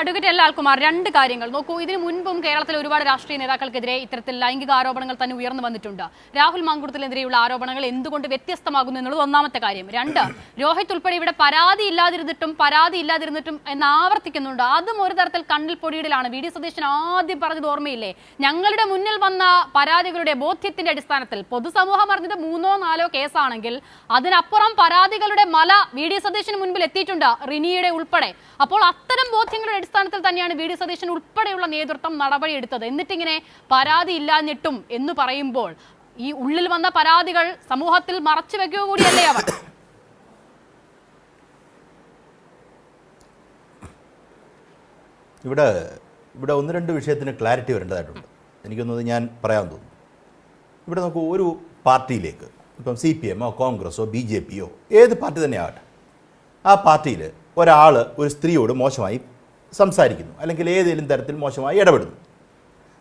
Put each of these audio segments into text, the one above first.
Advocate L Lalkumar രണ്ട് കാര്യങ്ങൾ. നോക്കൂ ഇതിനു മുൻപും കേരളത്തിൽ ഒരുപാട് രാഷ്ട്രീയ നേതാക്കൾക്കെതിരെ ഇത്തരത്തിൽ ലൈംഗിക ആരോപണങ്ങൾ തന്നെ ഉയർന്നു വന്നിട്ടുണ്ട്. രാഹുൽ മാങ്കുടത്തിനെതിരെയുള്ള ആരോപണങ്ങൾ എന്തുകൊണ്ട് വ്യത്യസ്തമാകുന്നു എന്നുള്ളത് ഒന്നാമത്തെ കാര്യം. രണ്ട് രോഹിത് ഉൾപ്പെടെ ഇവിടെ പരാതി ഇല്ലാതിരുന്നിട്ടും പരാതി ഇല്ലാതിരുന്നിട്ടും എന്ന് ആവർത്തിക്കുന്നുണ്ട്. അതും ഒരു തരത്തിൽ കണ്ണിൽ പൊടിയിടലാണ്. വി ഡി സതീശൻ ആദ്യം പറഞ്ഞത് ഓർമ്മയില്ലേ? ഞങ്ങളുടെ മുന്നിൽ വന്ന പരാതികളുടെ ബോധ്യത്തിന്റെ അടിസ്ഥാനത്തിൽ പൊതുസമൂഹം അറിഞ്ഞത് മൂന്നോ നാലോ കേസാണെങ്കിൽ അതിനപ്പുറം പരാതികളുടെ മല വി ഡി സതീശന് മുൻപിൽ എത്തിയിട്ടുണ്ട് റിനിയുടെ ഉൾപ്പെടെ. അപ്പോൾ അത്തരം ബോധ്യങ്ങളുടെ അടിസ്ഥാനത്തിൽ തന്നെയാണ് വി ഡി സതീശൻ ഉൾപ്പെടെയുള്ള നേതൃത്വം നടപടി നടപടിയെടുത്തത്. എന്നിട്ടിങ്ങനെ പരാതി ഇല്ലാഞ്ഞിട്ടും എന്ന് പറയുമ്പോൾ ഈ ഉള്ളിൽ വന്ന പരാതികൾ സമൂഹത്തിൽ മറച്ചു വെക്കുക കൂടിയല്ലേ അവർ? ഇവിടെ ഇവിടെ ഒന്ന് രണ്ട് വിഷയത്തിന് ക്ലാരിറ്റി വരേണ്ടതായിട്ടുണ്ട്. എനിക്കൊന്നത് ഞാൻ പറയാൻ തോന്നുന്നു. ഇവിടെ നമുക്ക് ഒരു പാർട്ടിയിലേക്ക് ഇപ്പം സി പി എമ്മോ കോൺഗ്രസോ ബി ജെ പിയോ ഏത് പാർട്ടി തന്നെ ആകട്ടെ ആ പാർട്ടിയിൽ ഒരാൾ ഒരു സ്ത്രീയോട് മോശമായി സംസാരിക്കുന്നു. അല്ലെങ്കിൽ ഏതെങ്കിലും തരത്തിൽ മോശമായി ഇടപെടുന്നു.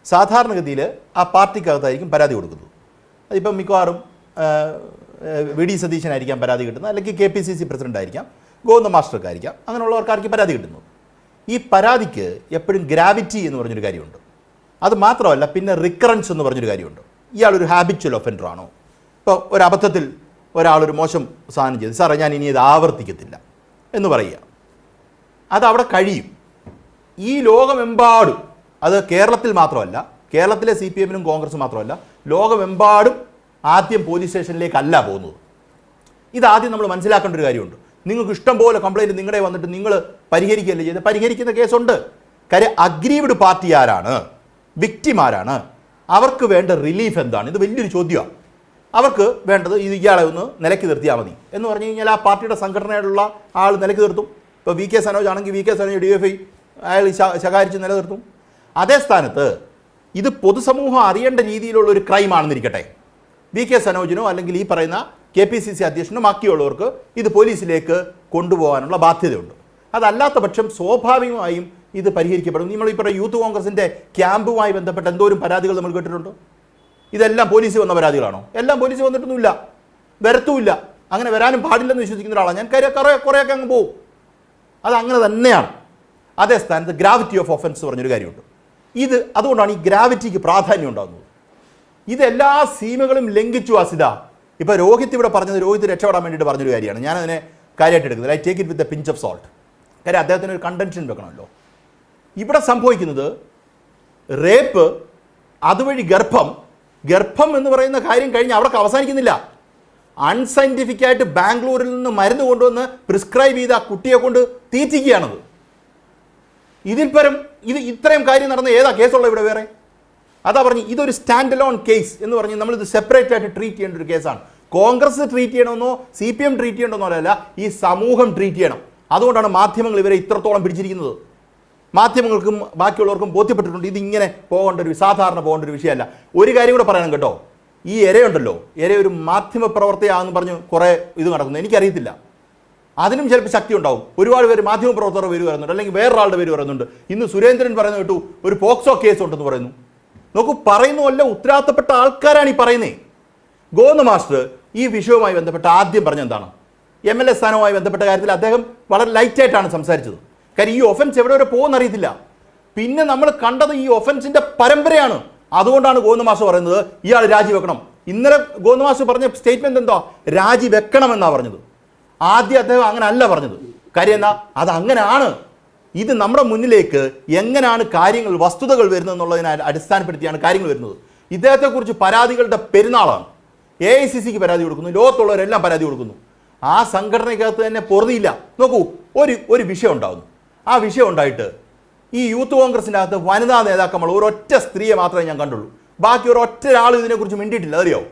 സാധാരണഗതിയിൽ ആ പാർട്ടിക്കകത്തായിരിക്കും പരാതി കൊടുക്കുന്നത്. അതിപ്പം മിക്കവാറും വി ഡി സതീശനായിരിക്കാം പരാതി കിട്ടുന്നത്. അല്ലെങ്കിൽ K P C C president ആയിരിക്കാം ഗോവിന്ദ മാസ്റ്റർക്കായിരിക്കാം അങ്ങനെയുള്ളവർക്കായിരിക്കും പരാതി കിട്ടുന്നത്. ഈ പരാതിക്ക് എപ്പോഴും ഗ്രാവിറ്റി എന്ന് പറഞ്ഞൊരു കാര്യമുണ്ട്. അത് മാത്രമല്ല പിന്നെ റിക്കറൻസ് എന്ന് പറഞ്ഞൊരു കാര്യമുണ്ട്. ഇയാളൊരു ഹാബിച്വൽ ഒഫൻഡർ ആണോ? ഇപ്പോൾ ഒരു അബദ്ധത്തിൽ ഒരാളൊരു മോശം സാധനം ചെയ്തു. സാറേ ഞാൻ ഇനി ഇത് ആവർത്തിക്കത്തില്ല എന്ന് പറയുക. അത് അവിടെ കഴിയും. ഈ ലോകമെമ്പാടും അത് കേരളത്തിൽ മാത്രമല്ല കേരളത്തിലെ സി പി എമ്മിനും കോൺഗ്രസ് മാത്രമല്ല ലോകമെമ്പാടും ആദ്യം പോലീസ് സ്റ്റേഷനിലേക്കല്ല പോകുന്നത്. ഇതാദ്യം നമ്മൾ മനസ്സിലാക്കേണ്ട ഒരു കാര്യമുണ്ട്. നിങ്ങൾക്ക് ഇഷ്ടം പോലെ കംപ്ലൈന്റ് നിങ്ങളെ വന്നിട്ട് നിങ്ങൾ പരിഹരിക്കുകയല്ലേ ചെയ്ത് പരിഹരിക്കുന്ന കേസുണ്ട്. കാര്യം അഗ്രീവ്ഡ് പാർട്ടി ആരാണ്? വിക്റ്റിമാരാണ് അവർക്ക് വേണ്ട റിലീഫ് എന്താണ്? ഇത് വലിയൊരു ചോദ്യമാണ്. അവർക്ക് വേണ്ടത് ഇത് ഇയാളെ ഒന്ന് നിലയ്ക്ക് നിർത്തിയാൽ മതി എന്ന് പറഞ്ഞു കഴിഞ്ഞാൽ ആ പാർട്ടിയുടെ സംഘടനയിലുള്ള ആൾ നിലയ്ക്ക് നിർത്തും. ഇപ്പോൾ വി കെ സനോജ് ആണെങ്കിൽ V K Sanoj D F I അയാൾ ശകാരിച്ച് നിലനിർത്തും. അതേ സ്ഥാനത്ത് ഇത് പൊതുസമൂഹം അറിയേണ്ട രീതിയിലുള്ള ഒരു ക്രൈം ആണെന്നിരിക്കട്ടെ. വി കെ സനോജിനോ അല്ലെങ്കിൽ ഈ പറയുന്ന കെ പി സി സി അധ്യക്ഷനോ ബാക്കിയുള്ളവർക്ക് ഇത് പോലീസിലേക്ക് കൊണ്ടുപോകാനുള്ള ബാധ്യതയുണ്ട്. അതല്ലാത്ത പക്ഷം സ്വാഭാവികമായും ഇത് പരിഹരിക്കപ്പെടും. നമ്മൾ പറയുന്ന യൂത്ത് കോൺഗ്രസിന്റെ ക്യാമ്പുമായി ബന്ധപ്പെട്ട എന്തോരും പരാതികൾ നമ്മൾ കേട്ടിട്ടുണ്ടോ? ഇതെല്ലാം പോലീസ് വന്ന പരാതികളാണോ? എല്ലാം പോലീസ് വന്നിട്ടൊന്നുമില്ല. വരത്തുമില്ല. അങ്ങനെ വരാനും പാടില്ലെന്ന് വിശ്വസിക്കുന്ന ഒരാളാണ്. ഞാൻ കുറേ കുറേയൊക്കെ അങ്ങ് പോവും. അത് അങ്ങനെ തന്നെയാണ്. അതേ സ്ഥാനത്ത് ഗ്രാവിറ്റി ഓഫ് ഒഫൻസ് പറഞ്ഞൊരു കാര്യമുണ്ട്. ഇത് അതുകൊണ്ടാണ് ഈ ഗ്രാവിറ്റിക്ക് പ്രാധാന്യം ഉണ്ടാകുന്നത് ഇത് എല്ലാ സീമകളും ലംഘിച്ചു അസിത. ഇപ്പോൾ രോഹിത് ഇവിടെ പറഞ്ഞത് രോഹിത് രക്ഷപ്പെടാൻ വേണ്ടിയിട്ട് പറഞ്ഞൊരു കാര്യമാണ്. ഞാൻ അതിനെ കാര്യമായിട്ട് എടുക്കുന്നത് I take it with a pinch of salt കാര്യം അദ്ദേഹത്തിന് ഒരു കണ്ടൻഷൻ വെക്കണമല്ലോ. ഇവിടെ സംഭവിക്കുന്നത് റേപ്പ് അതുവഴി ഗർഭം. ഗർഭം എന്ന് പറയുന്ന കാര്യം കഴിഞ്ഞ് അവിടെ അവസാനിക്കുന്നില്ല. അൺസൈന്റിഫിക്കായിട്ട് ബാംഗ്ലൂരിൽ നിന്ന് മരുന്ന് കൊണ്ടുവന്ന് പ്രിസ്ക്രൈബ് ചെയ്ത കുട്ടിയെ കൊണ്ട് തീറ്റിക്കുകയാണത്. ഇതിൽ പരം ഇത് ഇത്രയും കാര്യം നടന്ന ഏതാ കേസുള്ള ഇവിടെ വേറെ? അതാ പറഞ്ഞു ഇതൊരു സ്റ്റാൻഡ് അലോൺ കേസ് എന്ന് പറഞ്ഞ് നമ്മളിത് സെപ്പറേറ്റ് ആയിട്ട് ട്രീറ്റ് ചെയ്യേണ്ട ഒരു കേസാണ്. കോൺഗ്രസ് ട്രീറ്റ് ചെയ്യണമെന്നോ സി പി എം ട്രീറ്റ് ചെയ്യണമെന്നോ അല്ല ഈ സമൂഹം ട്രീറ്റ് ചെയ്യണം. അതുകൊണ്ടാണ് മാധ്യമങ്ങൾ ഇവരെ ഇത്രത്തോളം പിടിച്ചിരിക്കുന്നത്. മാധ്യമങ്ങൾക്കും ബാക്കിയുള്ളവർക്കും ബോധ്യപ്പെട്ടിട്ടുണ്ട് ഇതിങ്ങനെ പോകേണ്ട ഒരു സാധാരണ പോകേണ്ട ഒരു വിഷയമല്ല. ഒരു കാര്യം കൂടെ പറയണം കേട്ടോ. ഈ ഇരയുണ്ടല്ലോ ഇര ഒരു മാധ്യമ പ്രവർത്തകയാണെന്ന് പറഞ്ഞ് കുറേ ഇത് നടക്കുന്നു. എനിക്കറിയത്തില്ല. അതിനും ചിലപ്പോൾ ശക്തി ഉണ്ടാവും. ഒരുപാട് പേര് മാധ്യമ പ്രവർത്തകർ പേര് പറയുന്നുണ്ട് അല്ലെങ്കിൽ വേറൊരാളുടെ പേര് പറയുന്നുണ്ട് ഇന്ന് സുരേന്ദ്രൻ പറയുന്ന കേട്ടു ഒരു പോക്സോ കേസ് ഉണ്ടെന്ന് പറയുന്നു. നോക്കൂ പറയുന്നുമല്ല ഉത്തരവാദിത്തപ്പെട്ട ആൾക്കാരാണ് ഈ പറയുന്നത് ഗോവിന്ദ മാസ്റ്റർ ഈ വിഷയവുമായി ബന്ധപ്പെട്ട് ആദ്യം പറഞ്ഞ എന്താണ്? എം എൽ എ സ്ഥാനവുമായി ബന്ധപ്പെട്ട കാര്യത്തിൽ അദ്ദേഹം വളരെ ലൈറ്റായിട്ടാണ് സംസാരിച്ചത്. കാര്യം ഈ ഒഫൻസ് എവിടെ വരെ പോകുമെന്നറിയത്തില്ല. പിന്നെ നമ്മൾ കണ്ടത് ഈ ഒഫൻസിന്റെ പരമ്പരയാണ്. അതുകൊണ്ടാണ് ഗോവിന്ദ മാസ്റ്റർ പറയുന്നത് ഇയാൾ രാജിവെക്കണം. ഇന്നലെ ഗോവിന്ദ മാസ്റ്റർ പറഞ്ഞ സ്റ്റേറ്റ്മെന്റ് രാജിവെക്കണം എന്നാണ് പറഞ്ഞത്. ആദ്യം അദ്ദേഹം അങ്ങനെ അല്ല പറഞ്ഞത്. കാര്യം എന്നാ അത് അങ്ങനെയാണ്. ഇത് നമ്മുടെ മുന്നിലേക്ക് എങ്ങനെയാണ് കാര്യങ്ങൾ വസ്തുതകൾ വരുന്നത് എന്നുള്ളതിനെ അടിസ്ഥാനപ്പെടുത്തിയാണ് കാര്യങ്ങൾ വരുന്നത്. ഇദ്ദേഹത്തെക്കുറിച്ച് പരാതികളുടെ പെരുന്നാളാണ്. എ ഐ സി സിക്ക് പരാതി കൊടുക്കുന്നു. ലോകത്തുള്ളവരെല്ലാം പരാതി കൊടുക്കുന്നു. ആ സംഘടനയ്ക്കകത്ത് തന്നെ പൊറുതിയില്ല. നോക്കൂ ഒരു ഒരു വിഷയം ഉണ്ടാകുന്നു ആ വിഷയം ഉണ്ടായിട്ട് ഈ യൂത്ത് കോൺഗ്രസിന്റെ അകത്ത് വനിതാ നേതാക്കന്മാർ ഒരൊറ്റ സ്ത്രീയെ മാത്രമേ ഞാൻ കണ്ടുള്ളൂ. ബാക്കി ഒരൊറ്റ ഒരാൾ ഇതിനെക്കുറിച്ച് മിണ്ടിയിട്ടില്ല. അറിയോ